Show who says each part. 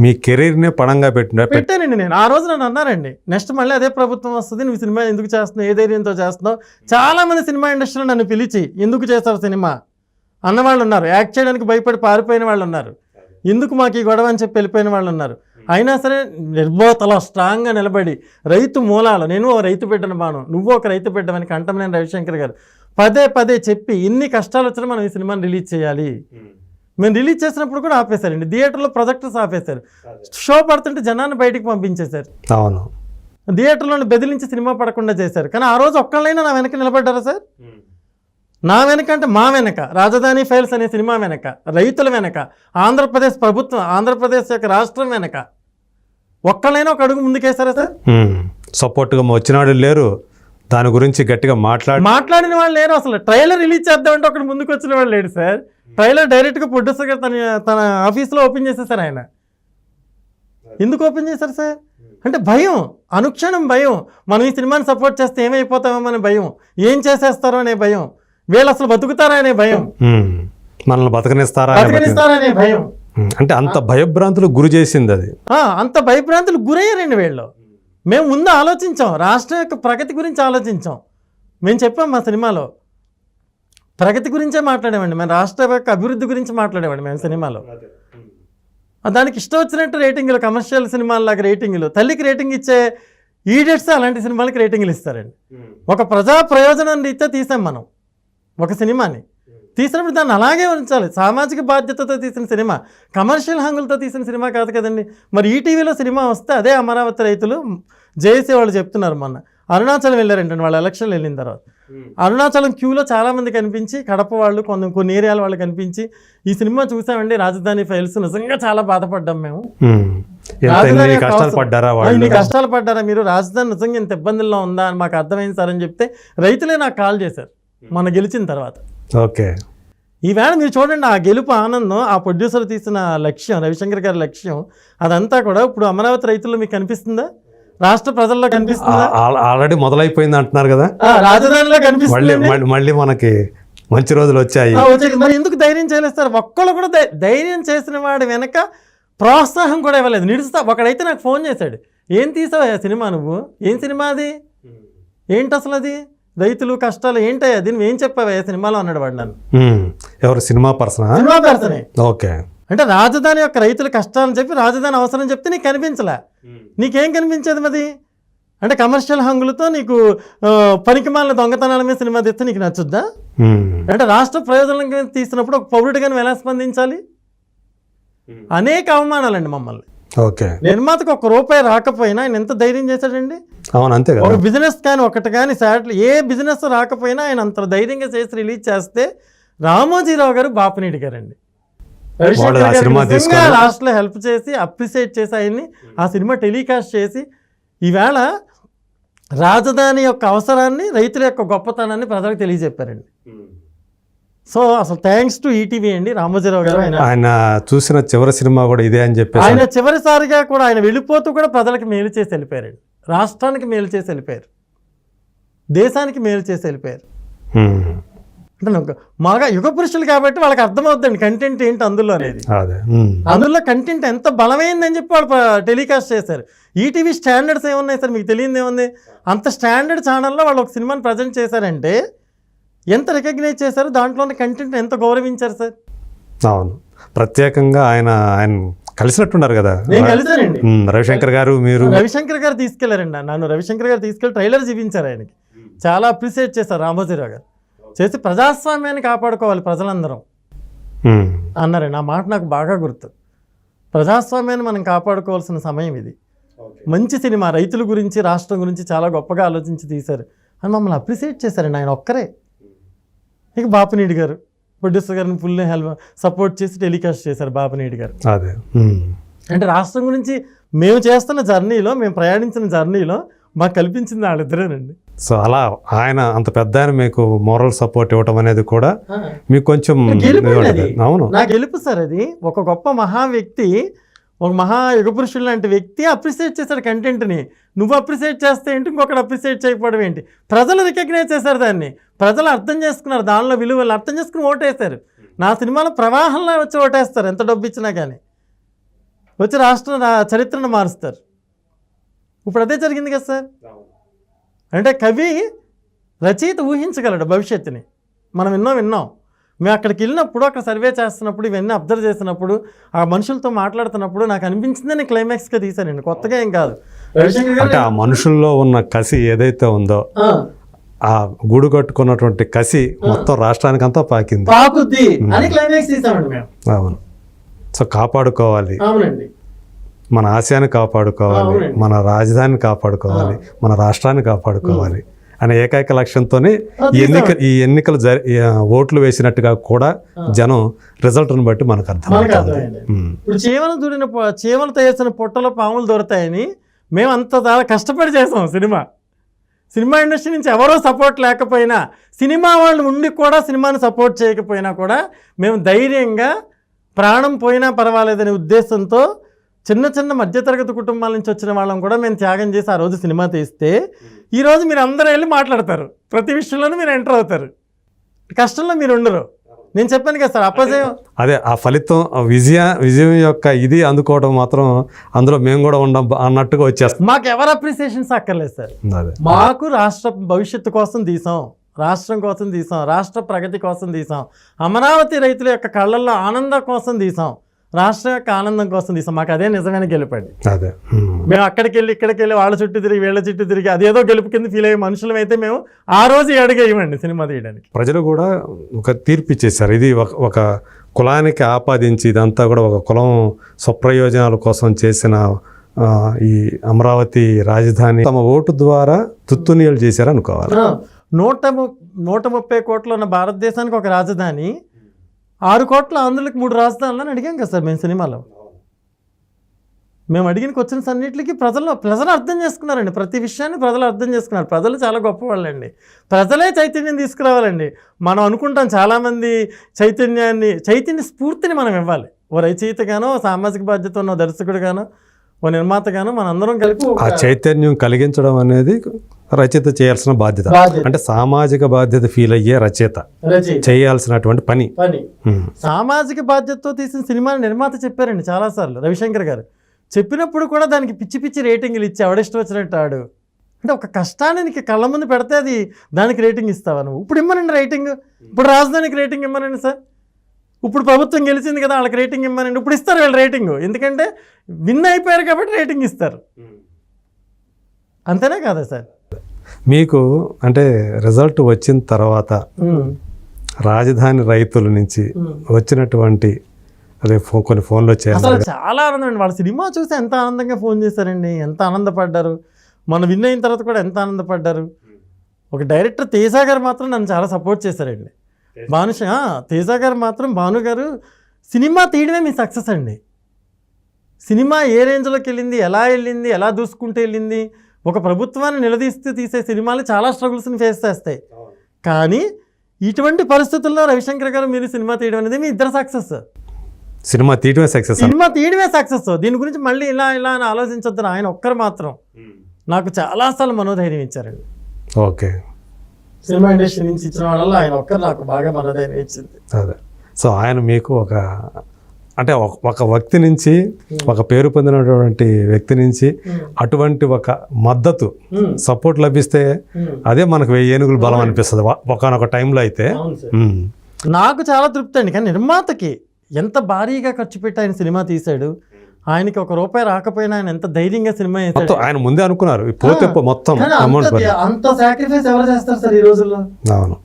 Speaker 1: మీ కెరీర్నే పణంగా పెట్టిన పెట్-
Speaker 2: పెట్టానండి నేను. ఆ రోజు నన్ను అన్నారండి. నెక్స్ట్ మళ్ళీ అదే ప్రభుత్వం వస్తుంది నువ్వు సినిమా ఎందుకు చేస్తున్నావు ఏ ధైర్యంతో చేస్తున్నావు? చాలా మంది సినిమా ఇండస్ట్రీలో నన్ను పిలిచి ఎందుకు చేస్తావు సినిమా? అన్నవాళ్ళు ఉన్నారు. యాక్ట్ చేయడానికి భయపడి పారిపోయిన వాళ్ళు ఉన్నారు. ఎందుకు మాకు ఈ గొడవ? అని చెప్పి వెళ్ళిపోయిన వాళ్ళు ఉన్నారు. అయినా సరే నిర్భోతలో స్ట్రాంగ్గా నిలబడి రైతు మూలాలు నేను ఓ రైతు బిడ్డను బాను నువ్వు ఒక రైతు బిడ్డవని కంటమనేని రవిశంకర్ గారు పదే పదే చెప్పి ఇన్ని కష్టాలు వచ్చినా మనం ఈ సినిమాని రిలీజ్ చేయాలి. మేము రిలీజ్ చేసినప్పుడు కూడా ఆపేశారండి. థియేటర్లో ప్రొజెక్టర్స్ ఆపేశారు. షో పడుతుంటే జనాన్ని బయటికి పంపించేశారు.
Speaker 1: అవును.
Speaker 2: థియేటర్లో బెదిరించి సినిమా పడకుండా చేశారు. కానీ ఆ రోజు ఒక్కళ్ళైనా నా వెనక నిలబడ్డారా సార్? నా వెనక అంటే మా వెనక. రాజధాని ఫైల్స్ అనే సినిమా వెనక. రైతుల వెనక. ఆంధ్రప్రదేశ్ ప్రభుత్వం ఆంధ్రప్రదేశ్ యొక్క రాష్ట్రం వెనక. ఒక్కళ్ళైనా ఒక అడుగు ముందుకేశారా సార్?
Speaker 1: సపోర్ట్గా వచ్చినాడు లేరు. దాని గురించి గట్టిగా మాట్లాడి
Speaker 2: మాట్లాడిన వాళ్ళు లేరు అసలు. ట్రైలర్ రిలీజ్ చేద్దామంటే ఒకటి ముందుకు వచ్చిన వాళ్ళు లేడు సార్. ట్రైలర్ డైరెక్ట్గా ప్రొడ్యూసర్ గారు తన తన ఆఫీస్లో ఓపెన్ చేసేసారు ఆయన. ఎందుకు ఓపెన్ చేశారు సార్? అంటే భయం అనుక్షణం భయం. మనం ఈ సినిమాని సపోర్ట్ చేస్తే ఏమైపోతామో అనే భయం. ఏం చేసేస్తారో అనే భయం. వీళ్ళు అసలు బతుకుతారా అనే భయం.
Speaker 1: మనల్ని బతకనిస్తారా.
Speaker 2: బతకనిస్తారా అనే భయం.
Speaker 1: అంటే అంత భయభ్రాంతులకు గురి చేసింది అది.
Speaker 2: అంత భయభ్రాంతులు గురయ్యారండి వీళ్ళు. మేము ముందు ఆలోచించాం రాష్ట్రం యొక్క ప్రగతి గురించి ఆలోచించాం. మేము చెప్పాం మా సినిమాలో ప్రగతి గురించే మాట్లాడామండి మేము రాష్ట్ర యొక్క అభివృద్ధి గురించి మాట్లాడామండి మేము సినిమాలో. దానికి ఇష్టం వచ్చినట్టు రేటింగ్లు కమర్షియల్ సినిమాలాగా రేటింగ్లు. తల్లికి రేటింగ్ ఇచ్చే ఈడియట్స్ అలాంటి సినిమాలకి రేటింగ్లు ఇస్తారండి. ఒక ప్రజా ప్రయోజనం రీత్యా తీసాం మనం ఒక సినిమాని. తీసినప్పుడు దాన్ని అలాగే ఉంచాలి. సామాజిక బాధ్యతతో తీసిన సినిమా కమర్షియల్ హంగులతో తీసిన సినిమా కాదు కదండి. మరి ఈటీవీలో సినిమా వస్తే అదే అమరావతి రైతులు జేఏసీ వాళ్ళు చెప్తున్నారు మొన్న. అరుణాచలం వెళ్ళారంటండి వాళ్ళు ఎలక్షన్లు వెళ్ళిన తర్వాత. అరుణాచలం క్యూలో చాలామంది కనిపించి కడప వాళ్ళు కొన్ని కొన్ని ఏరియాల వాళ్ళు కనిపించి ఈ సినిమా చూసామండి రాజధాని ఫైల్స్ నిజంగా చాలా బాధపడ్డాం మేము. ఇన్ని కష్టాలు పడ్డారా మీరు? రాజధాని నిజంగా ఇంత ఇబ్బందుల్లో ఉందా? అని మాకు అర్థమైంది సార్ అని చెప్తే రైతులే నాకు కాల్ చేశారు మన గెలిచిన తర్వాత.
Speaker 1: ఓకే.
Speaker 2: ఈవేళ మీరు చూడండి ఆ గెలుపు ఆనందం ఆ ప్రొడ్యూసర్ తీసిన లక్ష్యం రవిశంకర్ గారి లక్ష్యం అదంతా కూడా ఇప్పుడు అమరావతి రైతుల్లో మీకు కనిపిస్తుందా? రాష్ట్ర ప్రజల్లో కనిపిస్తుందా?
Speaker 1: ఆల్రెడీ మొదలైపోయింది అంటున్నారు కదా.
Speaker 2: రాజధానిలో కనిపిస్తుంది
Speaker 1: మళ్ళీ- మళ్ళీ మనకి మంచి రోజులు వచ్చాయి.
Speaker 2: మరి ఎందుకు ధైర్యం చేయలేదు సార్ ఒక్కళ్ళు కూడా ధైర్యం చేసిన వాడి వెనక ప్రోత్సాహం కూడా ఇవ్వలేదు. నిడుస్తా ఒకడైతే నాకు ఫోన్ చేశాడు. ఏం తీసావు ఆ సినిమా నువ్వు? ఏం సినిమా అది? ఏంటి అసలు అది? రైతులు కష్టాలు ఏంటయ్యా? అది నువ్వేం చెప్పావు ఆ సినిమాలో? అన్నాడు వాడు నన్ను.
Speaker 1: ఎవరు? సినిమా పర్సనా?
Speaker 2: సినిమా పర్సనే.
Speaker 1: ఓకే.
Speaker 2: అంటే రాజధాని యొక్క రైతుల కష్టాలని చెప్పి రాజధాని అవసరం చెప్తే నీకు కనిపించలే. నీకేం కనిపించేది మరి? అంటే కమర్షియల్ హంగులతో నీకు పనికిమాలిన దొంగతనాల మీద సినిమా తెస్తే నీకు నచ్చుద్దా. అంటే రాష్ట్ర ప్రయోజనం తీసినప్పుడు ఒక పౌరుడిగా నువ్వు ఎలా స్పందించాలి? అనేక అవమానాలండి మమ్మల్ని.
Speaker 1: ఓకే.
Speaker 2: నిర్మాతకు ఒక రూపాయి రాకపోయినా ఆయన ఎంత ధైర్యం చేశాడండి?
Speaker 1: అవును అంతే
Speaker 2: ఒక బిజినెస్ కానీ ఒకటి కానీ శాటిల్ ఏ బిజినెస్ రాకపోయినా ఆయన అంత ధైర్యంగా చేసి రిలీజ్ చేస్తే రామోజీరావు గారు బాపినీడి గారండి.
Speaker 1: ఆ సినిమా తీసుకొని-
Speaker 2: లాస్ట్లో హెల్ప్ చేసి అప్రిసియేట్ చేసి ఆయన్ని ఆ సినిమా టెలికాస్ట్ చేసి ఈవేళ రాజధాని యొక్క అవసరాన్ని రైతుల యొక్క గొప్పతనాన్ని ప్రజలకు తెలియజెప్పారండి. సో అసలు థ్యాంక్స్ టు ఈటీవీ అండి. రామోజీరావు గారు ఆయన
Speaker 1: చూసిన చివరి సినిమా కూడా ఇదే అని చెప్పేసి
Speaker 2: ఆయన చివరిసారిగా కూడా ఆయన వెళ్ళిపోతూ కూడా ప్రజలకు మేలు చేసి వెళ్ళిపోయారండి. రాష్ట్రానికి మేలు చేసి వెళ్ళిపోయారు. దేశానికి మేలు చేసి వెళ్ళిపోయారు. మాగా యుగ పురుషులు కాబట్టి వాళ్ళకి అర్థమవుతుందండి కంటెంట్ ఏంటి అందులో అనేది. అందులో కంటెంట్ ఎంత బలమైందని చెప్పి వాళ్ళు టెలికాస్ట్ చేశారు. ఈటీవీ స్టాండర్డ్స్ ఏమున్నాయి సార్? మీకు తెలియదు ఏముంది? అంత స్టాండర్డ్ ఛానల్లో వాళ్ళు ఒక సినిమాని ప్రజెంట్ చేశారంటే ఎంత రికగ్నైజ్ చేశారు? దాంట్లోని కంటెంట్ ఎంత గౌరవించారు సార్?
Speaker 1: అవును. ప్రత్యేకంగా ఆయన ఆయన కలిసినట్టున్నారు కదా. రవిశంకర్ గారు మీరు.
Speaker 2: రవిశంకర్ గారు తీసుకెళ్ళారండి. నన్ను రవిశంకర్ గారు తీసుకెళ్ళి ట్రైలర్ చూపించారు ఆయనకి. చాలా అప్రిసియేట్ చేశారు రామోజీరావు గారు. చేసి ప్రజాస్వామ్యాన్ని కాపాడుకోవాలి ప్రజలందరం.
Speaker 1: ఉమ్.
Speaker 2: అన్నారండి ఆ మాట నాకు బాగా గుర్తు. ప్రజాస్వామ్యాన్ని మనం కాపాడుకోవాల్సిన సమయం ఇది. మంచి సినిమా రైతుల గురించి రాష్ట్రం గురించి చాలా గొప్పగా ఆలోచించి తీశారు. అని మమ్మల్ని అప్రిసియేట్ చేశారండి ఆయన ఒక్కరే. ఇక బాపినీడి గారు ప్రొడ్యూసర్ గారిని ఫుల్ హెల్ప్ సపోర్ట్ చేసి టెలికాస్ట్ చేశారు బాపినీడి గారు.
Speaker 1: అదే.
Speaker 2: అంటే రాష్ట్రం గురించి మేము చేస్తున్న జర్నీలో మేము ప్రయాణించిన జర్నీలో మాకు కల్పించింది వాళ్ళిద్దరేనండి.
Speaker 1: సో అలా ఆయన అంత పెద్ద ఆయన మీకు మోరల్ సపోర్ట్ ఇవ్వటం అనేది కూడా మీకు కొంచెం. అవును.
Speaker 2: నా గెలుపు సార్ అది. ఒక గొప్ప మహా వ్యక్తి ఒక మహా యుగపురుషుడు లాంటి వ్యక్తి అప్రిసియేట్ చేశాడు కంటెంట్ని నువ్వు అప్రిసియేట్ చేస్తే ఏంటి? ఇంకొకటి అప్రిసియేట్ చేయకపోవడం ఏంటి? ప్రజలు రికగ్నైజ్ చేశారు దాన్ని. ప్రజలు అర్థం చేసుకున్నారు. దానిలో విలువలు అర్థం చేసుకుని ఓటేశారు. నా సినిమాలో ప్రవాహంలో వచ్చి ఓటేస్తారు. ఎంత డబ్బు ఇచ్చినా కానీ వచ్చి రాష్ట్ర చరిత్రను మారుస్తారు. ఇప్పుడు అదే జరిగింది కదా సార్? అంటే కవి రచయిత ఊహించగలడు భవిష్యత్తుని. మనం ఎన్నో విన్నాం. మేము అక్కడికి వెళ్ళినప్పుడు అక్కడ సర్వే చేస్తున్నప్పుడు ఇవన్నీ అబ్జర్వ్ చేస్తున్నప్పుడు ఆ మనుషులతో మాట్లాడుతున్నప్పుడు నాకు అనిపించింది నేను క్లైమాక్స్గా తీశానండి కొత్తగా ఏం కాదు.
Speaker 1: అంటే ఆ మనుషుల్లో ఉన్న కసి ఏదైతే ఉందో
Speaker 2: ఆ,
Speaker 1: గూడు కట్టుకున్నటువంటి కసి మొత్తం రాష్ట్రానికంతా పాకింది.
Speaker 2: పాకుద్ది అని క్లైమాక్స్ తీసామండి మేము.
Speaker 1: అవును. సో కాపాడుకోవాలి.
Speaker 2: అవునండి.
Speaker 1: మన ఆశయాన్ని కాపాడుకోవాలి. మన రాజధానిని కాపాడుకోవాలి మన రాష్ట్రాన్ని కాపాడుకోవాలి అనే ఏకైక లక్ష్యంతోనే ఈ ఎన్నిక ఈ ఎన్నికలు జరి ఓట్లు వేసినట్టుగా కూడా జనం రిజల్ట్ను బట్టి మనకు అర్థమవుతుంది.
Speaker 2: ఇప్పుడు చీమలు దూరిన పొ- చీమలతో వేసిన పొట్టలో పాములు దొరుకుతాయని మేము అంత చాలా కష్టపడి చేసాం సినిమా. సినిమా ఇండస్ట్రీ నుంచి ఎవరో సపోర్ట్ లేకపోయినా సినిమా వాళ్ళు ఉండి కూడా సినిమాని సపోర్ట్ చేయకపోయినా కూడా మేము ధైర్యంగా ప్రాణం పోయినా పర్వాలేదనే ఉద్దేశంతో చిన్న చిన్న మధ్యతరగతి కుటుంబాల నుంచి వచ్చిన వాళ్ళం కూడా మేము త్యాగం చేసి ఆ రోజు సినిమా తీస్తే ఈరోజు మీరు అందరూ వెళ్ళి మాట్లాడతారు. ప్రతి విషయంలోనూ మీరు ఎంటర్ అవుతారు. కష్టంలో మీరు ఉండరు. నేను చెప్పాను కదా సార్ అపజయం.
Speaker 1: అదే ఆ ఫలితం ఆ విజయ విజయం యొక్క ఇది అందుకోవడం మాత్రం అందులో మేము కూడా ఉండం అన్నట్టుగా వచ్చేస్తుంది.
Speaker 2: మాకు ఎవరు అప్రిసియేషన్స్ అక్కర్లేదు సార్. మాకు రాష్ట్ర భవిష్యత్తు కోసం తీసాం. రాష్ట్రం కోసం తీసాం. రాష్ట్ర ప్రగతి కోసం తీసాం. అమరావతి రైతుల యొక్క కళ్ళల్లో ఆనందం కోసం తీసాం. రాష్ట్రం యొక్క ఆనందం కోసం తీసాం. మాకు అదే నిజమైన గెలుపండి.
Speaker 1: అదే.
Speaker 2: మేము అక్కడికి వెళ్ళి ఇక్కడికి వెళ్ళి వాళ్ళ చుట్టూ తిరిగి వీళ్ళ చుట్టూ తిరిగి అదేదో గెలుపు కింద ఫీల్ అయ్యే మనుషులం అయితే మేము ఆ రోజు ఈ అడుగు వేయమండి సినిమా తీయడానికి.
Speaker 1: ప్రజలు కూడా ఒక తీర్పు ఇచ్చేసారు ఇది ఒక ఒక కులానికి ఆపాదించి ఇదంతా కూడా ఒక కులం స్వప్రయోజనాల కోసం చేసిన ఈ అమరావతి రాజధాని తమ ఓటు ద్వారా తుత్తునీయలు చేశారు అనుకోవాలి
Speaker 2: నూట ము నూట ముప్పై కోట్లు ఉన్న భారతదేశానికి ఒక రాజధాని ఆరు కోట్ల ఆంధ్రులకు మూడు రాజధానులని అడిగాం కదా సార్ మేము సినిమాలో. మేము అడిగిన క్వశ్చన్స్ అన్నిటికీ ప్రజలు ప్రజలు అర్థం చేసుకున్నారండి. ప్రతి విషయాన్ని ప్రజలు అర్థం చేసుకున్నారు. ప్రజలు చాలా గొప్పవాళ్ళండి. ప్రజలే చైతన్యం తీసుకురావాలండి. మనం అనుకుంటాం చాలామంది చైతన్యాన్ని చైతన్య స్ఫూర్తిని మనం ఇవ్వాలి. ఓ రచయితగానో ఓ సామాజిక బాధ్యత ఉన్న దర్శకుడిగానో ఓ నిర్మాతగానో మనందరం కలిపి
Speaker 1: ఆ చైతన్యం కలిగించడం అనేది రచయిత చేయాల్సిన బాధ్యత. అంటే సామాజిక బాధ్యత ఫీల్ అయ్యే రచయిత చేయాల్సినటువంటి పని.
Speaker 2: సామాజిక బాధ్యతతో తీసిన సినిమాని నిర్మాత చెప్పారండి చాలాసార్లు రవిశంకర్ గారు. చెప్పినప్పుడు కూడా దానికి పిచ్చి పిచ్చి రేటింగ్లు ఇచ్చి ఎవడిష్టం వచ్చినట్టు ఆడు అంటే ఒక కష్టాన్ని నీకు కళ్ళ ముందు పెడితే అది దానికి రేటింగ్ ఇస్తావా నువ్వు? ఇప్పుడు ఇమ్మనండి రేటింగ్. ఇప్పుడు రాజధానికి రేటింగ్ ఇమ్మనండి సార్. ఇప్పుడు ప్రభుత్వం గెలిచింది కదా వాళ్ళకి రేటింగ్ ఇమ్మనండి. ఇప్పుడు ఇస్తారు వీళ్ళు రేటింగ్. ఎందుకంటే విన్ అయిపోయారు కాబట్టి రేటింగ్ ఇస్తారు. అంతేనా కాదా సార్?
Speaker 1: మీకు అంటే రిజల్ట్ వచ్చిన తర్వాత రాజధాని రైతుల నుంచి వచ్చినటువంటి అదే ఫో కొన్ని ఫోన్లు వచ్చాయి
Speaker 2: అసలు చాలా ఆనందం అండి. వాళ్ళ సినిమా చూసి ఎంత ఆనందంగా ఫోన్ చేశారండి ఎంత ఆనందపడ్డారు. మన విన్ అయిన తర్వాత కూడా ఎంత ఆనందపడ్డారు. ఒక డైరెక్టర్ తేజ గారు మాత్రం నన్ను చాలా సపోర్ట్ చేశారండి. భానుష ఆ, తేజ గారు మాత్రం భాను గారు సినిమా తీయడమే మీ సక్సెస్ అండి. సినిమా ఏ రేంజ్లోకి వెళ్ళింది ఎలా వెళ్ళింది ఎలా దూసుకుంటూ వెళ్ళింది ఒక ప్రభుత్వాన్ని నిలదీస్తూ తీసే సినిమాలు చాలా స్ట్రగుల్స్ని ఫేస్ చేస్తాయి. కానీ ఇటువంటి పరిస్థితుల్లో రవిశంకర్ గారు మీరు సినిమా తీయడం అనేది మీ ఇద్దరు సక్సెస్
Speaker 1: సినిమా తీయటమే సక్సెస్
Speaker 2: సినిమా తీయడమే సక్సెస్ దీని గురించి మళ్ళీ ఇలా ఇలా అని ఆలోచించొద్దని ఆయన ఒక్కరు మాత్రం. నాకు చాలాసార్లు మనోధైర్యం ఇచ్చారండి.
Speaker 1: ఓకే.
Speaker 2: సినిమా ఇండస్ట్రీ నుంచి ఇచ్చిన వాళ్ళలో ఆయన ఒక్కరు నాకు బాగా మనోధైర్యం ఇచ్చింది.
Speaker 1: అదే. సో ఆయన మీకు ఒక అంటే ఒక- వ్యక్తి నుంచి ఒక పేరు పొందినటువంటి వ్యక్తి నుంచి అటువంటి ఒక మద్దతు సపోర్ట్ లభిస్తే అదే మనకు వెయ్యి ఏనుగులు బలం అనిపిస్తుంది. ఒకనొక టైంలో అయితే.
Speaker 2: నాకు చాలా తృప్తి అండి. కానీ నిర్మాతకి ఎంత భారీగా ఖర్చు పెట్టి ఆయన సినిమా తీశాడు ఆయనకి ఒక రూపాయి రాకపోయినా ఆయన ఎంత ధైర్యంగా సినిమా
Speaker 1: మొత్తం ఆయన ముందే అనుకున్నారు. ఈ పోతే మొత్తం అమౌంట్
Speaker 2: అంత సాక్రిఫైస్ ఎవరు చేస్తారు సార్ ఈ రోజుల్లో?
Speaker 1: అవును.